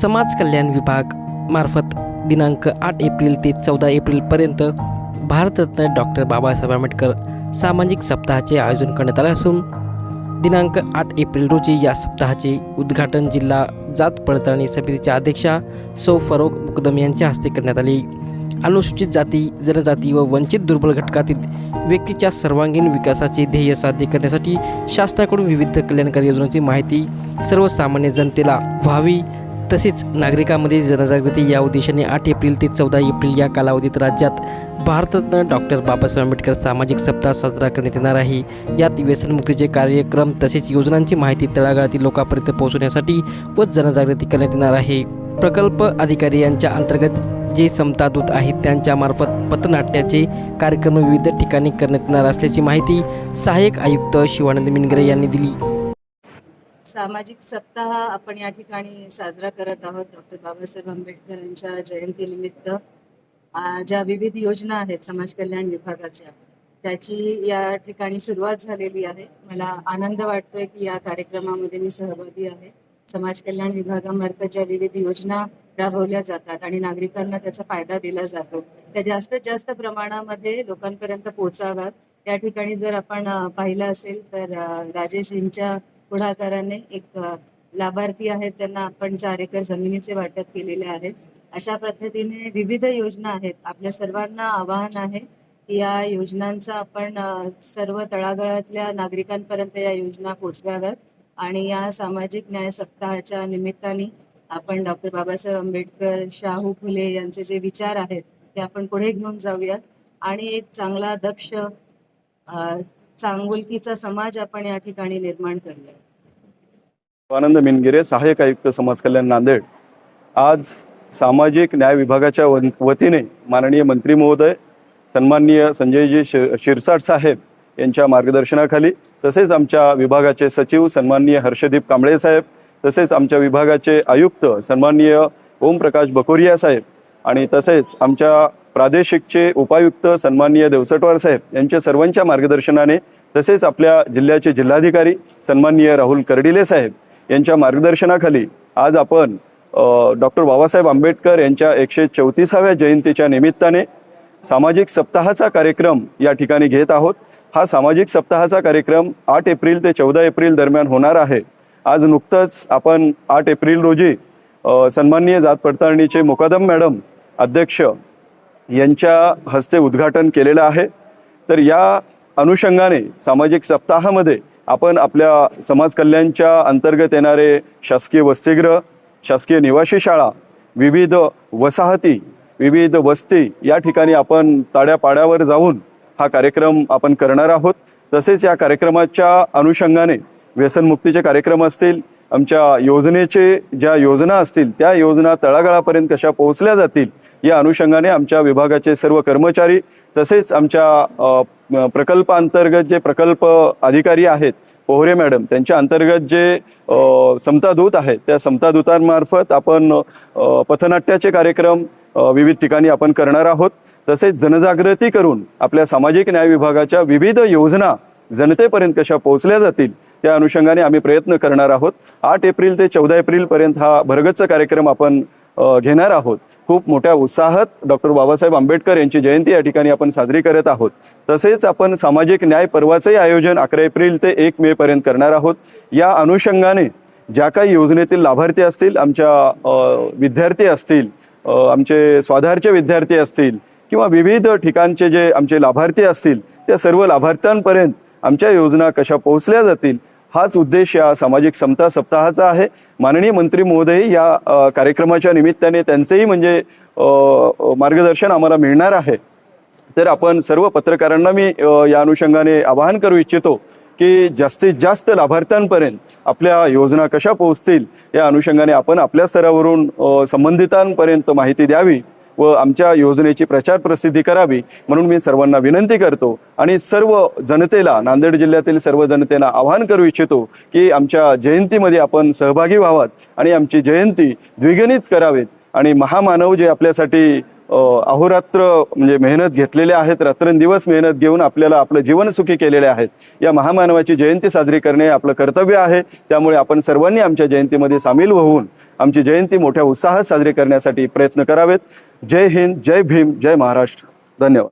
समाज कल्याण विभाग मार्फत दिनांक आठ एप्रिल ते चौदा एप्रिलपर्यंत भारतरत्न डॉक्टर बाबासाहेब आंबेडकर सामाजिक सप्ताहाचे आयोजन करण्यात आले असून दिनांक आठ एप्रिल रोजी या सप्ताहाचे उद्घाटन जिल्हा जात पडताळणी समितीच्या अध्यक्षा सौ फरोग मुकदम यांच्या हस्ते करण्यात आले. अनुसूचित जाती जनजाती व वंचित दुर्बल घटकातील व्यक्तीच्या सर्वांगीण विकासाचे ध्येय साध्य करण्यासाठी शासनाकडून विविध कल्याणकारी योजनांची माहिती सर्वसामान्य जनतेला व्हावी तसेच नागरिकांमध्ये जनजागृती या उद्देशाने आठ एप्रिल ते चौदा एप्रिल या कालावधीत राज्यात भारतरत्न डॉक्टर बाबासाहेब आंबेडकर सामाजिक सप्ताह साजरा करण्यात येणार आहे. यात व्यसनमुक्तीचे कार्यक्रम तसेच योजनांची माहिती तळागाळातील लोकांपर्यंत पोहोचवण्यासाठी व जनजागृती करण्यात येणार आहे. प्रकल्प अधिकारी यांच्या अंतर्गत जे समतादूत आहेत त्यांच्यामार्फत पथनाट्याचे कार्यक्रम विविध ठिकाणी करण्यात येणार असल्याची माहिती सहाय्यक आयुक्त शिवानंद मिनगरे यांनी दिली. सामाजिक सप्ताह आपण या ठिकाणी साजरा करत आहोत. डॉक्टर बाबासाहेब आंबेडकरांच्या जयंतीनिमित्त. ज्या विविध योजना आहेत समाज कल्याण विभागाच्या त्याची या ठिकाणी सुरुवात झालेली आहे. मला आनंद वाटतोय की या कार्यक्रमामध्ये मी सहभागी आहे. समाज कल्याण विभागामार्फत ज्या विविध योजना राबवल्या जातात आणि नागरिकांना त्याचा फायदा दिला जातो त्या जास्तीत जास्त प्रमाणामध्ये लोकांपर्यंत पोहोचाव्यात. या ठिकाणी जर आपण पाहिलं असेल तर राजेशजींच्या पुढाकाराने एक लाभार्थी आहेत त्यांना आपण चार एकर जमिनीचे वाटप केलेले आहे. अशा पद्धतीने विविध योजना आहेत. आपल्या सर्वांना आवाहन आहे की या योजनांचा आपण सर्व तळागाळातल्या नागरिकांपर्यंत या योजना पोचवाव्यात आणि या सामाजिक न्याय सप्ताहाच्या निमित्ताने आपण डॉक्टर बाबासाहेब आंबेडकर शाहू फुले यांचे जे विचार आहेत ते आपण पुढे घेऊन जाऊयात. आणि एक चांगला दक्ष चांगुलकीचा समाज आपण या ठिकाणी निर्माण करूया आनंद मिनगिरे सहाय्यक आयुक्त समाज कल्याण नांदेड. आज सामाजिक न्याय विभागाच्या वतीने माननीय मंत्री महोदय सन्माननीय संजयजी शि शिरसाट साहेब यांच्या मार्गदर्शनाखाली तसेच आमच्या विभागाचे सचिव सन्माननीय हर्षदीप कांबळे साहेब तसेच आमच्या विभागाचे आयुक्त सन्माननीय ओमप्रकाश बकोरिया साहेब आणि तसेच आमच्या प्रादेशिकचे उपायुक्त सन्माननीय देवसटवार साहेब यांच्या सर्वांच्या मार्गदर्शनाने तसेच आपल्या जिल्ह्याचे जिल्हाधिकारी सन्माननीय राहुल कर्डिले साहेब यांच्या मार्गदर्शनाखाली आज आपण डॉक्टर बाबासाहेब आंबेडकर यांच्या एकशे चौतीसाव्या जयंतीच्या निमित्ताने सामाजिक सप्ताहाचा कार्यक्रम या ठिकाणी घेत आहोत. हा सामाजिक सप्ताहाचा कार्यक्रम आठ एप्रिल ते चौदा एप्रिल दरम्यान होणार आहे. आज नुकतंच आपण आठ एप्रिल रोजी सन्माननीय जात पडताळणीचे मुकादम मॅडम अध्यक्ष यांच्या हस्ते उद्घाटन केलेलं आहे. तर या अनुषंगाने सामाजिक सप्ताहामध्ये आपण आपल्या समाज कल्याणच्या अंतर्गत येणारे शासकीय वसतिगृह शासकीय निवासी शाळा विविध वसाहती विविध वस्ती या ठिकाणी आपण ताड्यापाड्यावर जाऊन हा कार्यक्रम आपण करणार आहोत. तसेच या कार्यक्रमाच्या अनुषंगाने व्यसनमुक्तीचे कार्यक्रम असतील आमच्या योजनेचे ज्या योजना असतील त्या योजना तळागाळापर्यंत कशा पोहोचल्या जातील या अनुषंगाने आमच्या विभागाचे सर्व कर्मचारी तसेच आमच्या प्रकल्पांतर्गत जे प्रकल्प अधिकारी आहेत पोहरे मॅडम त्यांच्या अंतर्गत जे समतादूत आहेत त्या समतादूतांमार्फत आपण पथनाट्याचे कार्यक्रम विविध ठिकाणी आपण करणार आहोत. तसेच जनजागृती करून आपल्या सामाजिक न्याय विभागाच्या विविध योजना जनतेपर्यंत कशा पोहोचल्या जातील त्या अनुषंगाने आम्ही प्रयत्न करणार आहोत. आठ एप्रिल ते चौदा एप्रिलपर्यंत हा भरगच्च कार्यक्रम आपण घेणार आहोत. खूप मोठ्या उत्साहात डॉक्टर बाबासाहेब आंबेडकर यांची जयंती या ठिकाणी आपण साजरी करत आहोत. तसेच आपण सामाजिक न्याय पर्वाचंही आयोजन अकरा एप्रिल ते एक मे पर्यंत करणार आहोत. या अनुषंगाने ज्या काही योजनेतील लाभार्थी असतील आमच्या विद्यार्थी असतील आमचे स्वाधारचे विद्यार्थी असतील किंवा विविध ठिकाणचे जे आमचे लाभार्थी असतील त्या सर्व लाभार्थ्यांपर्यंत आमच्या योजना कशा पोहोचल्या जातील हाच उद्देश या सामाजिक समता सप्ताहाचा आहे. माननीय मंत्री महोदय या कार्यक्रमाच्या निमित्ताने त्यांचेही म्हणजे मार्गदर्शन आम्हाला मिळणार आहे. तर आपण सर्व पत्रकारांना मी या अनुषंगाने आवाहन करू इच्छितो की जास्तीत जास्त लाभार्थ्यांपर्यंत आपल्या योजना कशा पोहोचतील या अनुषंगाने आपण आपल्या स्तरावरून संबंधितांपर्यंत माहिती द्यावी. व आमच्या योजनेची प्रचार प्रसिद्धी करावी म्हणून मी सर्वांना विनंती करतो आणि सर्व जनतेला नांदेड जिल्ह्यातील सर्व जनतेला आवाहन करू इच्छितो की आमच्या जयंतीमध्ये आपण सहभागी व्हावात आणि आमची जयंती द्विगणित करावेत आणि महामानव जे आपल्यासाठी अहोरात्र म्हणजे मेहनत घेतलेले आहेत रात्रंदिवस मेहनत घेऊन आपल्याला आपलं जीवन सुखी केलेले आहेत. या महामानवाची जयंती साजरी करणे आपलं कर्तव्य आहे. त्यामुळे आपण सर्वांनी आमच्या जयंतीमध्ये सामील होऊन आमची जयंती मोठ्या उत्साहात साजरी करण्यासाठी प्रयत्न करावेत. जय हिंद जय भीम जय महाराष्ट्र. धन्यवाद.